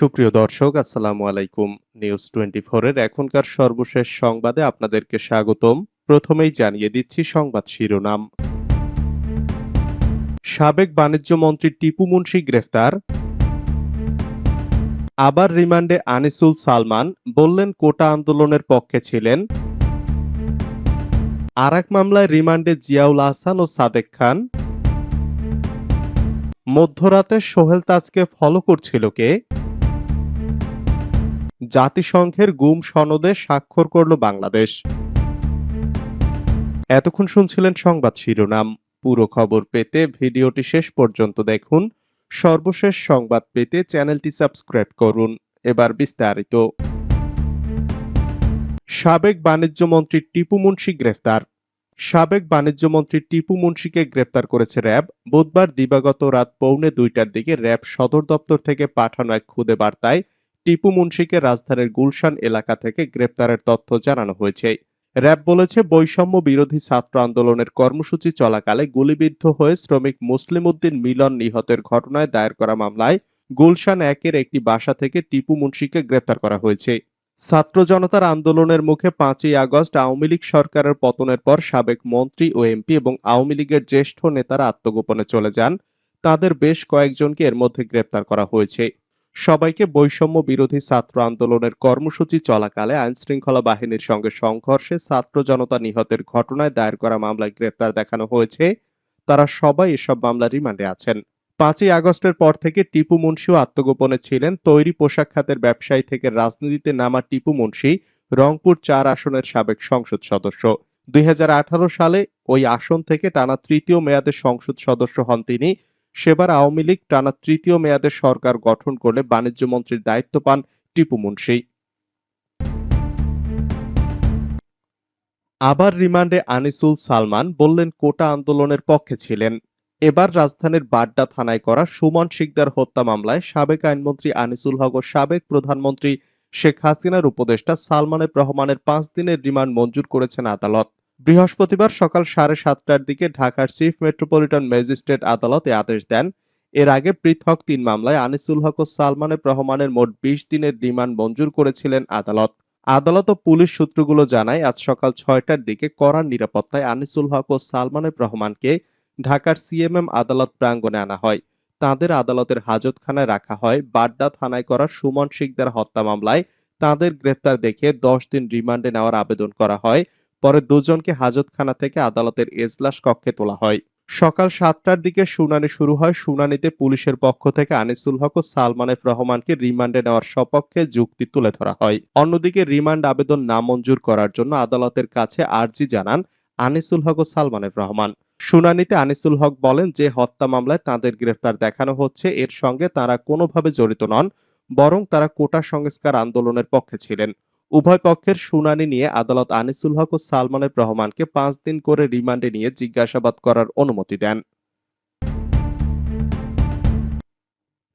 সুপ্রিয় দর্শক, আসসালামু আলাইকুম। নিউজ টোয়েন্টি এর এখনকার সর্বশেষ সংবাদে আপনাদেরকে স্বাগতম। প্রথমেই জানিয়ে দিচ্ছি সংবাদ শিরোনাম। সাবেক বাণিজ্য মন্ত্রী টিপু মুন্সি গ্রেফতার। আবার রিমান্ডে আনিসুল সালমান, বললেন কোটা আন্দোলনের পক্ষে ছিলেন। আর এক মামলায় রিমান্ডে জিয়াউল আহসান ও সাদেক খান। মধ্যরাতে সোহেল তাজকে ফলো করছিল কে? জাতিসংঘের গুম সনদে স্বাক্ষর করল বাংলাদেশ। এতক্ষণ শুনছিলেন সংবাদ শিরোনাম। পুরো খবর পেতে ভিডিওটি শেষ পর্যন্ত দেখুন। সর্বশেষ সংবাদ পেতে চ্যানেলটি সাবস্ক্রাইব করুন। এবার বিস্তারিত। সাবেক বাণিজ্য মন্ত্রী টিপু মুন্সি গ্রেফতার। সাবেক বাণিজ্য মন্ত্রী টিপু মুন্সিকে গ্রেফতার করেছে র্যাব। বুধবার দিবাগত রাত পৌনে দুইটার দিকে র্যাব সদর দপ্তর থেকে পাঠানো এক খুদে বার্তায় টিপু মুন্সিকে রাজধানীর গুলশান এলাকা থেকে গ্রেপ্তারের তথ্য জানানো হয়েছে। র্যাব বলেছে, বৈষম্য বিরোধী ছাত্র আন্দোলনের কর্মসূচি চলাকালে গুলিবিদ্ধ হয়ে শ্রমিক মুসলিম উদ্দিন মিলন নিহতের ঘটনায় দায়ের করা মামলায় গুলশান একের একটি বাসা থেকে টিপু মুন্সিকে গ্রেপ্তার করা হয়েছে। ছাত্র জনতার আন্দোলনের মুখে পাঁচই আগস্ট আওয়ামী লীগ সরকারের পতনের পর সাবেক মন্ত্রী ও এমপি এবং আওয়ামী লীগের জ্যেষ্ঠ নেতারা আত্মগোপনে চলে যান। তাদের বেশ কয়েকজনকে এর মধ্যে গ্রেপ্তার করা হয়েছে। সবাইকে বৈষম্য বিরোধী ছাত্র আন্দোলনের কর্মসূচি চলাকালে আইনশৃঙ্খলা বাহিনীর সঙ্গে সংঘর্ষে ছাত্র জনতা নিহতের ঘটনায় দায়ের করা মামলায় গ্রেপ্তার দেখানো হয়েছে। তারা সবাই এসব মামলা রিমান্ডে আছেন। পাঁচই আগস্টের পর থেকে টিপু মুন্সিও আত্মগোপনে ছিলেন। তৈরি পোশাক খাতের ব্যবসায়ী থেকে রাজনীতিতে নামা টিপু মুন্সি রংপুর চার আসনের সাবেক সংসদ সদস্য। দুই হাজার আঠারো সালে ওই আসন থেকে টানা তৃতীয় মেয়াদে সংসদ সদস্য হন তিনি। সেবার আওয়ামী লীগ টানা তৃতীয় মেয়াদে সরকার গঠন করলে বাণিজ্য মন্ত্রীর দায়িত্ব পান টিপু মুন্সি। আবার রিমান্ডে আনিসুল সালমান বললেন, কোটা আন্দোলনের পক্ষে ছিলেন। এবার রাজধানীর বাড্ডা থানায় করা সুমন শিকদার হত্যা মামলায় সাবেক আইনমন্ত্রী আনিসুল হক ও সাবেক প্রধানমন্ত্রী শেখ হাসিনার উপদেষ্টা সালমানের রহমানের পাঁচ দিনের রিমান্ড মঞ্জুর করেছেন আদালত। বৃহস্পতিবার সকাল সাড়ে সাতটার দিকে ঢাকার চিফ মেট্রোপলিটন ম্যাজিস্ট্রেট আদালত আদেশ দেন, এর আগে পৃথক তিন মামলায় আনিসুল হক ও সালমানের রহমানের মোট বিশ দিনের রিমান্ড মঞ্জুর করেছিলেন আদালত। আদালত ও পুলিশ সূত্রগুলো জানায়, আজ সকাল ছয়টার দিকে কড়া নিরাপত্তায় আনিসুল হক ও সালমানের রহমানকে ঢাকার সিএমএম আদালত প্রাঙ্গণে আনা হয়। তাদের আদালতের হাজতখানায় রাখা হয়। বাড্ডা থানায় করা সুমন শিকদার হত্যা মামলায় তাদের গ্রেফতার দেখে দশ দিন রিমান্ডে নেওয়ার আবেদন করা হয়। পরে দুজনকে হাজতখানা থেকে আদালতের এজলাস কক্ষে তোলা হয়। সকাল সাতটার দিকে শুনানি শুরু হয়। শুনানিতে পুলিশের পক্ষ থেকে আনিসুল হক ও সালমানের রহমানকে রিমান্ডে নেওয়ার সপক্ষে যুক্তি তুলে ধরা হয়। অন্যদিকে রিমান্ড আবেদন নামঞ্জুর করার জন্য আদালতের কাছে আর্জি জানান আনিসুল হক ও সালমানের রহমান। শুনানিতে আনিসুল হক বলেন যে, হত্যা মামলায় তাদের গ্রেফতার দেখানো হচ্ছে। এর সঙ্গে তারা কোনোভাবে জড়িত নন, বরং তারা কোটা সংস্কার আন্দোলনের পক্ষে ছিলেন। উভয় পক্ষের শুনানি নিয়ে আদালত আনিসুল হক ও সালমানের রহমানকে পাঁচ দিন করে রিমান্ডে নিয়ে জিজ্ঞাসাবাদ করার অনুমতি দেন।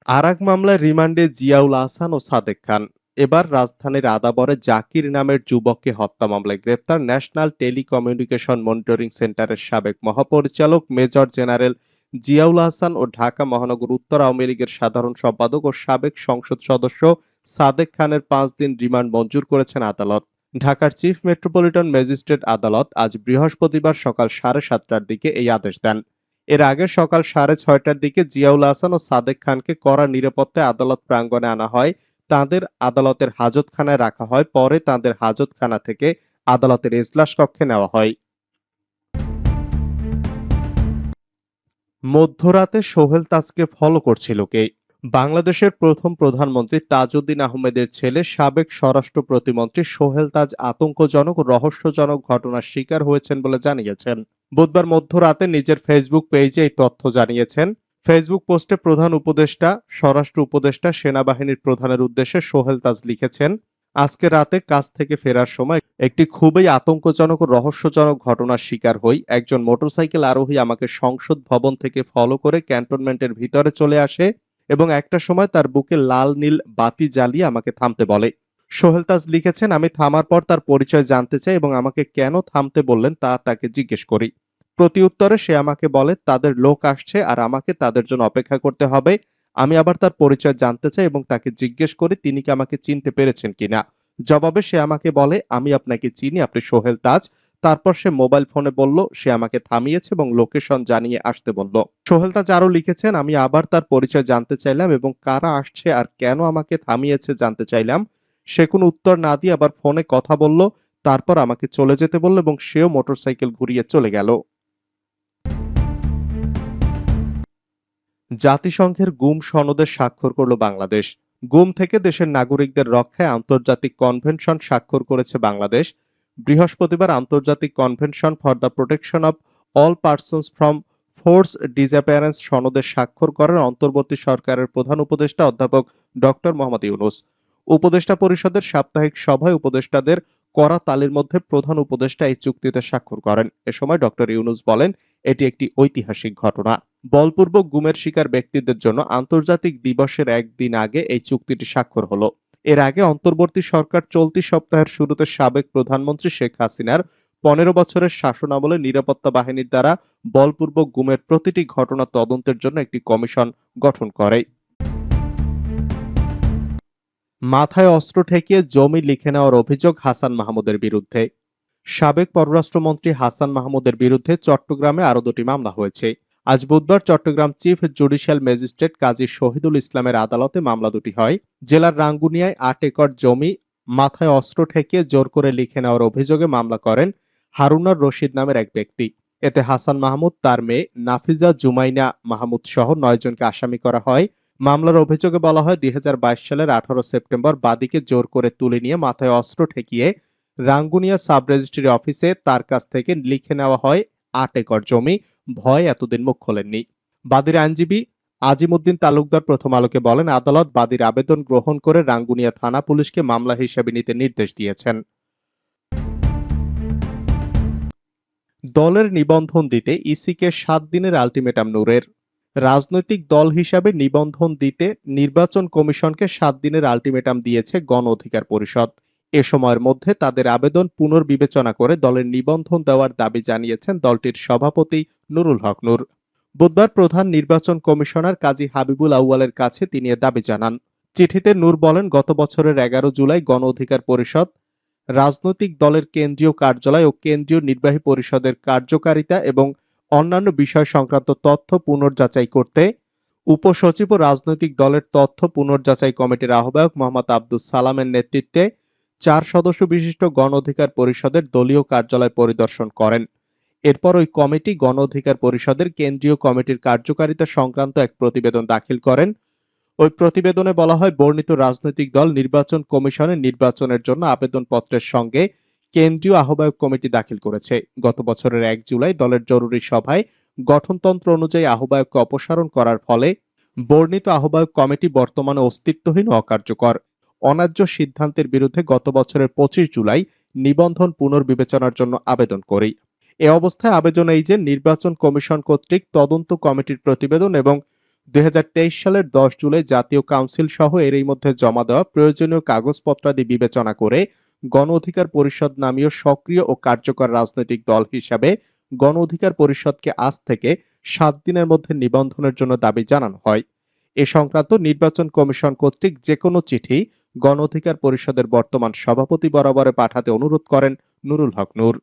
আর এক মামলায় রিমান্ডে জিয়াউল আহসান ও সাদেক খান। এবার রাজধানীর আদাবরে জাকির নামের যুবককে হত্যা মামলায় গ্রেপ্তার ন্যাশনাল টেলিকমিউনিকেশন মনিটরিং সেন্টারের সাবেক মহাপরিচালক মেজর জেনারেল জিয়াউল আহসান ও ঢাকা মহানগর উত্তর আওয়ামী লীগের সাধারণ সম্পাদক ও সাবেক সংসদ সদস্য সাদেক খানের পাঁচ দিন রিমান্ড মঞ্জুর করেছেন আদালত। ঢাকার চিফ মেট্রোপলিটন ম্যাজিস্ট্রেট আদালত আজ বৃহস্পতিবার সকাল সাড়ে সাতটার দিকে এই আদেশ দেন। এর আগে সকাল সাড়ে ছয়টার দিকে জিয়াউল হাসান ও সাদেক খানকে কড়া নিরাপত্তায় আদালত প্রাঙ্গণে আনা হয়। তাদের আদালতের হাজতখানায় রাখা হয়। পরে তাদের হাজতখানা থেকে আদালতের এজলাস কক্ষে নেওয়া হয়। মধ্যরাতে সোহেল তাজকে ফলো করছিল কে? বাংলাদেশের প্রথম প্রধানমন্ত্রী তাজউদ্দিন আহমেদের ছেলে, সাবেক স্বরাষ্ট্র প্রতিমন্ত্রী সোহেল তাজ আতঙ্কজনক, রহস্যজনক ঘটনার শিকার হয়েছেন বলে জানিয়েছেন। বুধবার মধ্যরাতে নিজের ফেসবুক পেজে এই তথ্য জানিয়েছেন। ফেসবুক পোস্টে প্রধান উপদেষ্টা, স্বরাষ্ট্র উপদেষ্টা, সেনাবাহিনীর প্রধানের উদ্দেশ্যে সোহেল তাজ লিখেছেন, আজকে রাতে কাজ থেকে ফেরার সময় একটি খুবই আতঙ্কজনক ও রহস্যজনক ঘটনার শিকার হই। একজন মোটরসাইকেল আরোহী আমাকে সংসদ ভবন থেকে ফলো করে ক্যান্টনমেন্টের ভিতরে চলে আসে। এবং একটা সময় তার বুকে লাল নীল বাতি জ্বালিয়ে আমাকে থামতে বলে। সোহেল তাজ লিখেছেন, আমি থামার পর তার পরিচয় জানতে চাই এবং আমাকে কেন থামতে বললেন তা তাকে জিজ্ঞেস করি। প্রতি উত্তরে সে আমাকে বলে, তাদের লোক আসছে আর আমাকে তাদের জন্য অপেক্ষা করতে হবে। আমি আবার তার পরিচয় জানতে চাই এবং তাকে জিজ্ঞেস করি, তিনি কি আমাকে চিনতে পেরেছেন কিনা? জবাবে সে আমাকে বলে, আমি আপনাকে চিনি, আপনি সোহেল তাজ তারপর সে মোবাইল ফোনে বলল, সে আমাকে থামিয়েছে এবং লোকেশন জানিয়ে আসতে বলল। সোহেল তাজ আরও লিখেছেন, আমি আবার তার পরিচয় জানতে চাইলাম এবং কারা আসছে আর কেন আমাকে থামিয়েছে জানতে চাইলাম। সে কোনো উত্তর না দিয়ে আবার ফোনে কথা বলল, তারপর আমাকে চলে যেতে বলল এবং সেও মোটরসাইকেল ঘুরিয়ে চলে গেল। জাতিসংঘের গুম সনদে স্বাক্ষর করল বাংলাদেশ। গুম থেকে দেশের নাগরিকদের রক্ষায় আন্তর্জাতিক কনভেনশন স্বাক্ষর করেছে বাংলাদেশ। বৃহস্পতিবার আন্তর্জাতিক convention for the protection of all persons from force disappearance সনদে স্বাক্ষর করেন অন্তর্বর্তী সরকারের প্রধান উপদেষ্টা অধ্যাপক ডক্টর মোহাম্মদ ইউনুস। উপদেষ্টা পরিষদের সাপ্তাহিক সভায় উপদেষ্টাদের করা তালির মধ্যে প্রধান উপদেষ্টা এই চুক্তিতে স্বাক্ষর করেন। এ সময় ডক্টর ইউনুস বলেন, এটি একটি ঐতিহাসিক ঘটনা। বলপূর্বক গুমের শিকার ব্যক্তিদের জন্য আন্তর্জাতিক দিবসের একদিন আগে এই চুক্তিটি স্বাক্ষর হলো। এর আগে অন্তর্বর্তী সরকার চলতি সপ্তাহের শুরুতে সাবেক প্রধানমন্ত্রী শেখ হাসিনার পনেরো বছরের শাসনামলে নিরাপত্তা বাহিনীর দ্বারা বলপূর্বক গুমের প্রতিটি ঘটনা তদন্তের জন্য একটি কমিশন গঠন করে। মাথায় অস্ত্র ঠেকিয়ে জমি লিখে নেওয়ার অভিযোগ হাসান মাহমুদের বিরুদ্ধে। সাবেক পররাষ্ট্রমন্ত্রী হাসান মাহমুদের বিরুদ্ধে চট্টগ্রামে আরও দুটি মামলা হয়েছে। আজ বুধবার Chattogram chief judicial magistrate Kazi Shahidul ইসলামের আদালতে মামলা দুটি হয়। জেলার রাঙ্গুনিয়ায় আট একর জমি মাথায় অস্ত্র ঠেকিয়ে জোর করে লিখে নেওয়ার অভিযোগে মামলা করেন হারুনার রশিদ নামের এক ব্যক্তি। এতে হাসান মাহমুদ, তার মেয়ে নাফিজা, জুমাইনা মাহমুদ সহ নয় জনকে আসামি করা হয়। মামলার অভিযোগে বলা হয়, দুই হাজার বাইশ সালের আঠারো সেপ্টেম্বর বাদীকে জোর করে তুলে নিয়ে মাথায় অস্ত্র ঠেকিয়ে রাঙ্গুনিয়া সাব রেজিস্ট্রি অফিসে তার কাছ থেকে লিখে নেওয়া হয় আট একর জমি। ভয় এতদিন মুখ খোলেননি। বাদীর আইনজীবী আজিমুদ্দিন তালুকদার প্রথম আলোকে বলেন, আদালত বাদীর আবেদন গ্রহণ করে রাঙ্গুনিয়া থানা পুলিশকে মামলা হিসেবে নিতে নির্দেশ দিয়েছেন। দলের নিবন্ধন দিতে ইসিকে সাত দিনের আলটিমেটাম নূরের। রাজনৈতিক দল হিসাবে নিবন্ধন দিতে নির্বাচন কমিশনকে সাত দিনের আলটিমেটাম দিয়েছে গণ অধিকার পরিষদ। এ সময়ের মধ্যে তাদের আবেদন পুনর্বিবেচনা করে দলের নিবন্ধন দেওয়ার দাবি জানিয়েছেন দলটির সভাপতি নুরুল হক নূর। বুধবার প্রধান নির্বাচন কমিশনার কাজী হাবিবুল আউয়ালের কাছে তিনি এ দাবি জানান। চিঠিতে নূর বলেন, গত বছরের এগারো জুলাই গণ অধিকার পরিষদ, রাজনৈতিক দলের কেন্দ্রীয় কার্যালয় ও কেন্দ্রীয় নির্বাহী পরিষদের কার্যকারিতা এবং অন্যান্য বিষয় সংক্রান্ত তথ্য পুনর্যাচাই করতে উপসচিব ও রাজনৈতিক দলের তথ্য পুনর্যাচাই কমিটির আহ্বায়ক মোহাম্মদ আব্দুস সালামের নেতৃত্বে চার সদস্য বিশিষ্ট গণ অধিকার পরিষদের দলীয় কার্যালয় পরিদর্শন করেন। এরপর ওই কমিটি গণ অধিকার পরিষদের কেন্দ্রীয় কমিটির কার্যকারিতা সংক্রান্ত এক প্রতিবেদন দাখিল করেন। ওই প্রতিবেদনে বলা হয়, বর্ণিত রাজনৈতিক দল নির্বাচন কমিশনের নির্বাচনের জন্য আবেদনপত্রের সঙ্গে কেন্দ্রীয় আহ্বায়ক কমিটি দাখিল করেছে। গত বছরের এক জুলাই দলের জরুরি সভায় গঠনতন্ত্র অনুযায়ী আহ্বায়ককে অপসারণ করার ফলে বর্ণিত আহ্বায়ক কমিটি বর্তমানে অস্তিত্বহীন অকার্যকর। অন্যায্য সিদ্ধান্তের বিরুদ্ধে গত বছরের পঁচিশ জুলাই নিবন্ধন পুনর্বিবেচনার জন্য আবেদন করি এ অবস্থায় আবেদন এই যে, নির্বাচন কমিশন কর্তৃক তদন্ত কমিটির প্রতিবেদন এবং দুই হাজার তেইশ সালের দশ জুলাই জাতীয় কাউন্সিল সহ এরই মধ্যে জমা দেওয়া প্রয়োজনীয় কাগজপত্রাদি বিবেচনা করে গণ অধিকার পরিষদ নামীয় সক্রিয় ও কার্যকর রাজনৈতিক দল হিসাবে গণ অধিকার পরিষদকে আজ থেকে সাত দিনের মধ্যে নিবন্ধনের জন্য দাবি জানানো হয়। এ সংক্রান্ত নির্বাচন কমিশন কর্তৃক যে কোনো চিঠি গণ অধিকার পরিষদের বর্তমান সভাপতি বরাবরে পাঠাতে অনুরোধ করেন নুরুল হক নূর।